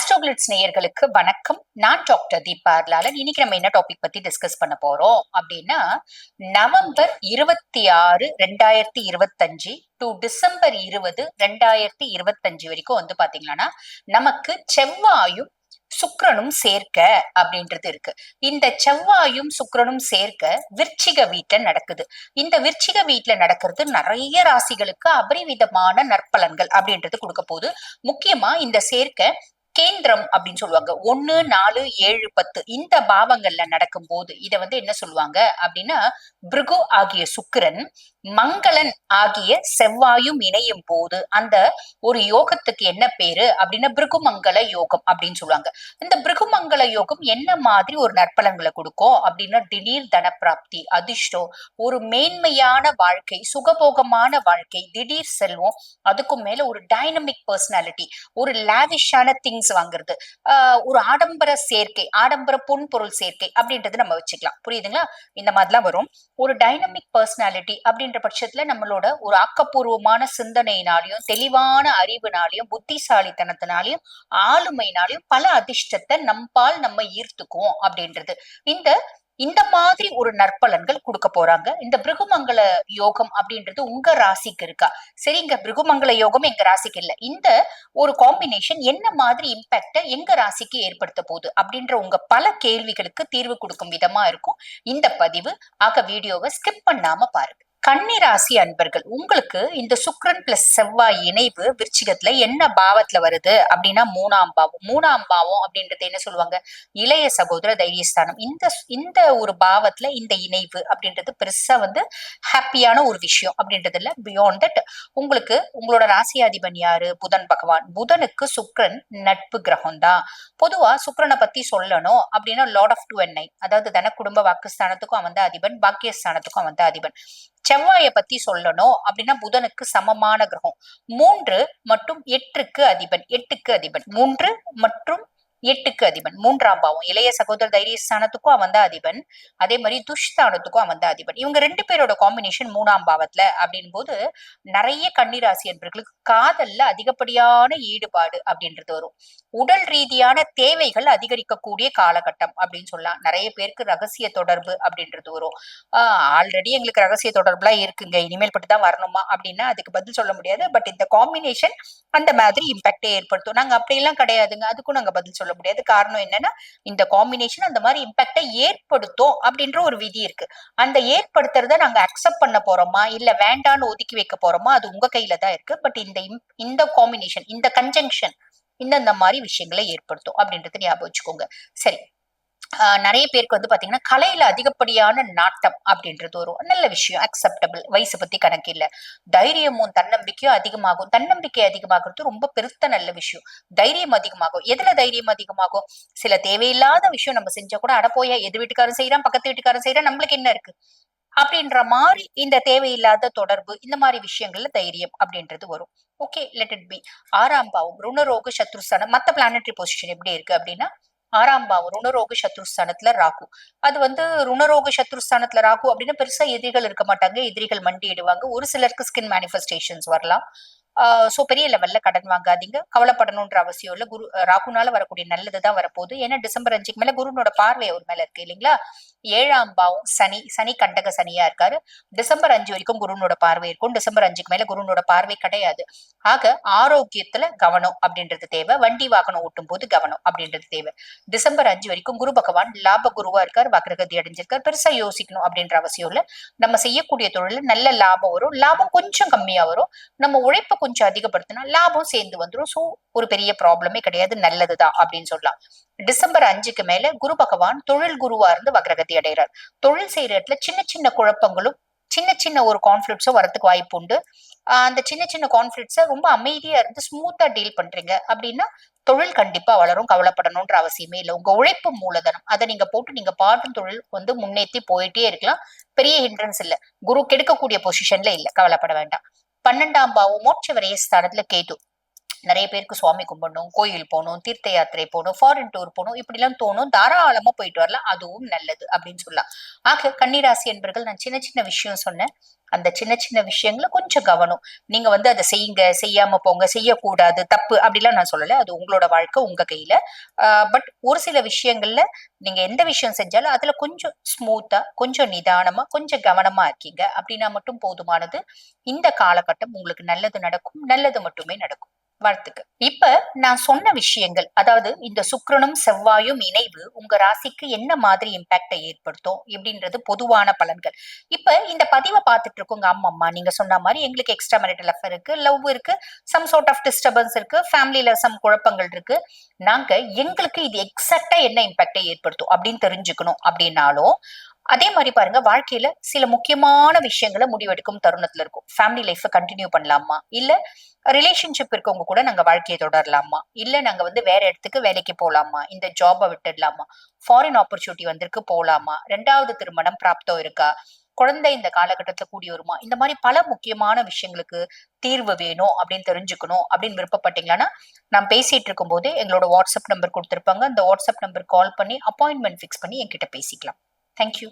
ஆஸ்ட்ரோகிளிட்ஸ் நேயர்களுக்கு வணக்கம். நான் டாக்டர் தீபா அர்லாலன். இன்னைக்கு நம்ம என்ன டாபிக் பத்தி டிஸ்கஸ் பண்ண போறோம்? அப்படின்னா நவம்பர் இருபத்தி ஆறு ரெண்டாயிரத்தி இருபத்தஞ்சு டு டிசம்பர் இருபது ரெண்டாயிரத்தி இருபத்தஞ்சு வரைக்கும் வந்து பாத்தீங்கன்னா நமக்கு செவ்வாயும் சுக்கரனும் சேர்க்க அப்படின்றது இருக்கு. இந்த செவ்வாயும் சுக்கரனும் சேர்க்க விருச்சிக வீட்டுல நடக்குது. இந்த விருச்சிக வீட்டுல நடக்கிறது நிறைய ராசிகளுக்கு அபரிவிதமான நற்பலன்கள் அப்படின்றது கொடுக்க போகுது. முக்கியமா இந்த சேர்க்க கேந்திரம் அப்படின்னு சொல்லுவாங்க. ஒன்னு நாலு ஏழு பத்து. இந்த பாவங்கள்ல நடக்கும் போது இத வந்து என்ன சொல்லுவாங்க அப்படின்னா பிருகு ஆகிய சுக்கிரன் மங்களன் ஆகிய செவ்வாயும் இணையும் போது அந்த ஒரு யோகத்துக்கு என்ன பேரு அப்படின்னா பிருகுமங்கல யோகம் அப்படின்னு சொல்லுவாங்க. இந்த பிருகுமங்கல யோகம் என்ன மாதிரி ஒரு நற்பலன்களை கொடுக்கும் அப்படின்னா திடீர் தனப்பிராப்தி அதிர்ஷ்டம் ஒரு மேன்மையான வாழ்க்கை சுகபோகமான வாழ்க்கை திடீர் செல்வம் அதுக்கும் மேல ஒரு டைனமிக் பர்சனாலிட்டி ஒரு லாவிஷான திங்ஸ் வாங்குறது. ஒரு ஆடம்பர சேர்க்கை ஆடம்பர பொன் பொருள் சேர்க்கை அப்படின்றது நம்ம வச்சுக்கலாம். புரியுதுங்களா? இந்த மாதிரிலாம் வரும். ஒரு டைனமிக் பர்சனாலிட்டி அப்படின்ற பட்சத்துல நம்மளோட ஒரு ஆக்கப்பூர்வமான சிந்தனையினாலையும் தெளிவான அறிவுனாலையும் புத்திசாலித்தனத்தினாலையும் ஆளுமையினாலையும் பல அதிர்ஷ்டத்தை நம்பால் நம்ம ஈர்த்துக்குவோம் அப்படின்றது. இந்த இந்த மாதிரி ஒரு நற்பலன்கள் கொடுக்க போறாங்க. இந்த பிருகுமங்கல யோகம் அப்படின்றது உங்க ராசிக்கு இருக்கா? சரிங்க பிருகுமங்கல யோகம் எங்க ராசிக்கு இல்ல. இந்த ஒரு காம்பினேஷன் என்ன மாதிரி இம்பாக்ட எங்க ராசிக்கு ஏற்படுத்த போகுது அப்படின்ற உங்க பல கேள்விகளுக்கு தீர்வு கொடுக்கும் விதமா இருக்கும். இந்த பதிவு ஆக வீடியோவை ஸ்கிப் பண்ணாம பாருங்க. கன்னிராசி அன்பர்கள் உங்களுக்கு இந்த சுக்ரன் பிளஸ் செவ்வாய் இணைவு விருச்சிகத்துல என்ன பாவத்துல வருது அப்படின்னா மூணாம் பாவம். மூணாம் பாவம் அப்படின்றது என்ன சொல்லுவாங்க? இளைய சகோதர தைரியஸ்தானம். இந்த இந்த ஒரு பாவத்துல இந்த இணைவு அப்படின்றது பெருசா வந்து ஹாப்பியான ஒரு விஷயம் அப்படின்றது இல்ல பியாண்ட் தட் உங்களுக்கு உங்களோட ராசியாதிபன் யாரு? புதன் பகவான். புதனுக்கு சுக்ரன் நட்பு கிரகம் தான் பொதுவா சுக்ரனை பத்தி சொல்லணும் அப்படின்னா lord of two and nine அதாவது தன குடும்ப வாக்குஸ்தானத்துக்கும் அவன் தான் அதிபன் பாக்கியஸ்தானத்துக்கும் அவன் தான் அதிபன். செவ்வாயை பத்தி சொல்லணும் அப்படின்னா புதனுக்கு சமமான கிரகம். மூன்று மற்றும் எட்டுக்கு அதிபன் எட்டுக்கு அதிபன். மூன்று மற்றும் எட்டுக்கு அதிபன். மூன்றாம் பாவம். இளைய சகோதர தைரியஸ்தானத்துக்கும் அவன் தான் அதிபன். அதே மாதிரி துஷ்தானத்துக்கும் அவன் தான் அதிபன். இவங்க ரெண்டு பேரோட காம்பினேஷன் மூணாம் பாவத்துல அப்படின் போது நிறைய கன்னிராசி என்பர்களுக்கு காதல்ல அதிகப்படியான ஈடுபாடு அப்படின்றது வரும். உடல் ரீதியான தேவைகள் அதிகரிக்கக்கூடிய காலகட்டம் அப்படின்னு சொல்லலாம். நிறைய பேருக்கு ரகசிய தொடர்பு அப்படின்றது வரும். ஆஹ் ஆல்ரெடி எங்களுக்கு ரகசிய தொடர்புலாம் இருக்குங்க. இனிமேல் பட்டு தான் வரணுமா அப்படின்னா அதுக்கு பதில் சொல்ல முடியாது. பட் இந்த காம்பினேஷன் அந்த மாதிரி இம்பாக்டே ஏற்படுத்தும். நாங்க அப்படியெல்லாம் கிடையாதுங்க. அதுக்கும் நாங்க பதில் சொல்ல முடியாது. காரணம் என்னன்னா இந்த காம்பினேஷன் அந்த மாதிரி இம்பாக்டை ஏற்படுத்தும் அப்படின்ற ஒரு விதி இருக்கு. அந்த ஏற்படுத்துறத நாங்க அக்செப்ட் பண்ண போறோமா? இல்ல வேண்டான்னு ஒதுக்கி வைக்க போறோமா? அது உங்க கையில தான் இருக்கு. பட் இந்த இந்த காம்பினேஷன் இந்த கன்ஜங்ஷன் இந்த மாதிரி விஷயங்களை ஏற்படுத்தும் அப்படின்றத ஞாபகம் வச்சுக்கோங்க. சரி. நிறைய பேருக்கு வந்து பாத்தீங்கன்னா கலையில அதிகப்படியான நாட்டம் அப்படின்றது ஒரு நல்ல விஷயம் அக்செப்டபிள் வயசு பத்தி கணக்கு இல்ல. தைரியமும் தன்னம்பிக்கையும் அதிகமாகும். தன்னம்பிக்கை அதிகமாகிறது ரொம்ப பெருத்த நல்ல விஷயம். தைரியம் அதிகமாகும். எதுல தைரியம் அதிகமாகும்? சில தேவையில்லாத விஷயம் நம்ம செஞ்சா கூட அடப்போயா எது வீட்டுக்காரன் செய்யறான் பக்கத்து வீட்டுக்காரன் செய்யறான் நம்மளுக்கு என்ன இருக்கு? அப்படின்ற மாதிரி இந்த தேவையில்லாத தொடர்பு இந்த மாதிரி விஷயங்கள்ல தைரியம் அப்படின்றது வரும். ஓகே லெட் இட் பி ஆறாம் பாவம். ருணரோக சத்ருஸ்தானம் மத்த பிளானட்டரி பொசிஷன் எப்படி இருக்கு அப்படின்னா ஆறாம் பாவம் ருணரோக சத்ருஸ்தானத்துல ராகு. அது வந்து ருணரோக சத்ருஸ்தானத்துல ராகு அப்படின்னா பெருசா எதிரிகள் இருக்க மாட்டாங்க எதிரிகள் மண்டியிடுவாங்க. ஒரு சிலருக்கு ஸ்கின் மேனிஃபெஸ்டேஷன்ஸ் வரலாம். சோ பெரிய லெவல்ல கடன் வாங்காதீங்க. கவலைப்படணுன்ற அவசியம் இல்ல. குரு ராகுனால வரக்கூடிய நல்லதுதான் வரப்போகுது. ஏன்னா டிசம்பர் அஞ்சுக்கு மேல குருனோட பார்வை அவர் மேல இருக்கு இல்லைங்களா? ஏழாம் பாவம் சனி சனி கண்டக சனியா இருக்காரு. டிசம்பர் அஞ்சு வரைக்கும் குருனோட பார்வை இருக்கும். டிசம்பர் அஞ்சுக்கு மேல குருனோட பார்வை கிடையாது. ஆக ஆரோக்கியத்துல கவனம் அப்படின்றது தேவை. வண்டி வாகனம் ஓட்டும் போது கவனம் அப்படின்றது தேவை. டிசம்பர் அஞ்சு வரைக்கும் குரு பகவான் லாப குருவா இருக்கார். வக்ரகதி அடைஞ்சிருக்கார். பெருசா யோசிக்கணும் அப்படின்ற அவசியம் இல்ல. நம்ம செய்யக்கூடிய தொழில நல்ல லாபம் வரும். லாபம் கொஞ்சம் கம்மியா வரும். நம்ம உழைப்பு கொஞ்சம் அதிகப்படுத்தினா லாபம் சேர்ந்து வந்துரும். சோ ஒரு பெரிய ப்ராப்ளமே கிடையாது. நல்லதுதான் அப்படின்னு சொல்லலாம். டிசம்பர் அஞ்சுக்கு மேல குரு பகவான் தொழில் குருவா இருந்து வக்ரகதி அடைகிறார். தொழில் செய்யற இடத்துல சின்ன சின்ன குழப்பங்களும் சின்ன சின்ன ஒரு கான்ஃபிளிக்ஸும் வரதுக்கு வாய்ப்பு உண்டு. அந்த சின்ன சின்ன கான்ஃபிளிக்ஸை ரொம்ப அமைதியா இருந்து ஸ்மூத்தா டீல் பண்றீங்க அப்படின்னா தொழில் கண்டிப்பா வளரும். கவலைப்படணும்ன்ற அவசியமே இல்லை. உங்க உழைப்பு மூலதனம். அதை நீங்க போட்டு நீங்க பாட்டும் தொழில் வந்து முன்னேற்றி போயிட்டே இருக்கலாம். பெரிய ஹிண்ட்ரன்ஸ் இல்ல. குரு கெடுக்கக்கூடிய பொசிஷன்ல இல்ல. கவலைப்பட வேண்டாம். பன்னெண்டாம் பாவம் மோட்ச வரைய ஸ்தானத்துல கேது நிறைய பேருக்கு சுவாமி கும்பிடணும் கோயில் போகணும் தீர்த்த யாத்திரை போகணும் ஃபாரின் டூர் போகணும் இப்படிலாம் தோணும். தாராளமா போயிட்டு வரலாம். அதுவும் நல்லது அப்படின்னு சொல்லலாம். ஆக கன்னிராசி என்பர்கள் நான் சின்ன சின்ன விஷயம் சொன்னேன். அந்த சின்ன சின்ன விஷயங்களை கொஞ்சம் கவனம். நீங்க வந்து அதை செய்யுங்க செய்யாம போங்க செய்யக்கூடாது தப்பு அப்படிலாம் நான் சொல்லலை. அது உங்களோட வாழ்க்கை உங்க கையில. பட் ஒரு சில விஷயங்கள்ல நீங்க எந்த விஷயம் செஞ்சாலும் அதுல கொஞ்சம் ஸ்மூத்தா கொஞ்சம் நிதானமா கொஞ்சம் கவனமா இருக்கீங்க. அப்படின்னா மட்டும் போதுமானது. இந்த காலகட்டம் உங்களுக்கு நல்லது நடக்கும். நல்லது மட்டுமே நடக்கும். வாழ்த்துக்கு இப்ப நான் சொன்ன விஷயங்கள் அதாவது இந்த சுக்கிரனும் செவ்வாயும் இணைவு உங்க ராசிக்கு என்ன மாதிரி இம்பாக்டை ஏற்படுத்தும் இப்படின்றது பொதுவான பலன்கள். இப்ப இந்த பதிவை பார்த்துட்டு இருக்கோங்க அம்மம்மா நீங்க சொன்ன மாதிரி எங்களுக்கு எக்ஸ்ட்ரா மேரிட்டல் அஃபேர் இருக்கு லவ் இருக்கு சம் சார்ட் ஆஃப் டிஸ்டர்பன்ஸ் இருக்கு ஃபேமிலியில சம் குழப்பங்கள் இருக்கு. நாங்க எங்களுக்கு இது எக்ஸாக்டா என்ன இம்பாக்டை ஏற்படுத்தும் அப்படின்னு தெரிஞ்சுக்கணும் அப்படின்னாலும் அதே மாதிரி பாருங்க வாழ்க்கையில சில முக்கியமான விஷயங்களை முடிவெடுக்கும் தருணத்துல இருக்கும். ஃபேமிலி லைஃப் கண்டினியூ பண்ணலாமா? இல்ல ரிலேஷன்ஷிப் இருக்கவங்க கூட நாங்க வாழ்க்கையை தொடரலாமா? இல்ல நாங்க வந்து வேற இடத்துக்கு வேலைக்கு போலாமா? இந்த ஜாபை விட்டுடலாமா? ஃபாரின் ஆப்பர்ச்சுனிட்டி வந்திருக்கு போலாமா? ரெண்டாவது திருமணம் பிராப்தம் இருக்கா? குழந்தை இந்த காலகட்டத்துல கூடி வருமா? இந்த மாதிரி பல முக்கியமான விஷயங்களுக்கு தீர்வு வேணும் அப்படின்னு தெரிஞ்சுக்கணும் அப்படின்னு விருப்பப்பட்டீங்கன்னா நான் பேசிட்டு இருக்கும்போது எங்களோட வாட்ஸ்அப் நம்பர் கொடுத்துருப்பாங்க. அந்த வாட்ஸ்அப் நம்பர் கால் பண்ணி அப்பாயின்மெண்ட் ஃபிக்ஸ் பண்ணி என்கிட்ட பேசிக்கலாம். தேங்க்யூ